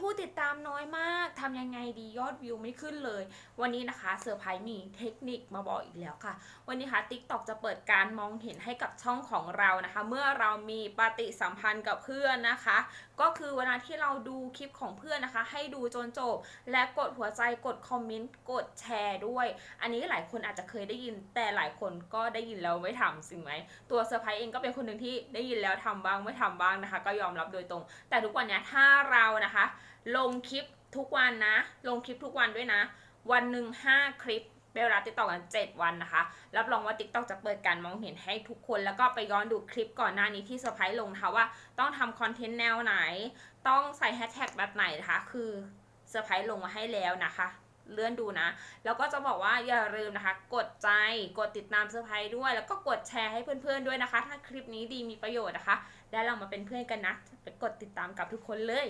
ผู้ติดตามน้อยมากทำยังไงดียอดวิวไม่ขึ้นเลย วันนี้นะคะเซอร์ไพรส์มีเทคนิคมาบอกอีกแล้วค่ะ วันนี้ค่ะ TikTok จะเปิดการมองเห็นให้กับช่องของเรานะคะ เมื่อเรามีปฏิสัมพันธ์กับเพื่อนนะคะ ก็คือเวลาที่เราดูคลิปของเพื่อนนะคะ ให้ดูจนจบ และกดหัวใจกดคอมเมนต์กดแชร์ด้วย อันนี้หลายคนอาจจะเคยได้ยิน แต่หลายคนก็ได้ยินแล้วไม่ทำสิ่งไหมตัวเซอร์ไพรส์เองก็เป็นคนหนึ่งที่ได้ยินแล้วทำบ้างไม่ทำบ้างนะคะ ก็ยอมรับโดยตรง แต่ทุกวันนี้ถ้าเรานะคะ ลงคลิปทุกวันนะ ลงคลิปทุกวันด้วยนะ วันหนึ่งห้าคลิปเป็นเวลาติดต่อกัน 7 วันนะคะ รับรองว่า TikTok จะเปิดการมองเห็นให้ทุกคน แล้วก็ไปย้อนดูคลิปก่อนหน้านี้ที่เซอร์ไพรส์ลงนะคะว่าต้องทำคอนเทนต์แนวไหน ต้องใส่แฮชแท็กแบบไหนนะคะ คือเซอร์ไพรส์ลงมาให้แล้วนะคะ เลื่อนดูนะ แล้วก็จะบอกว่าอย่าลืมนะคะ กดใจ กดติดตามเซอร์ไพรส์ด้วย แล้วก็กดแชร์ให้เพื่อนๆด้วยนะคะ ถ้าคลิปนี้ดีมีประโยชน์นะคะ และเรามาเป็นเพื่อนกันนะไปกดติดตามกับทุกคนเลย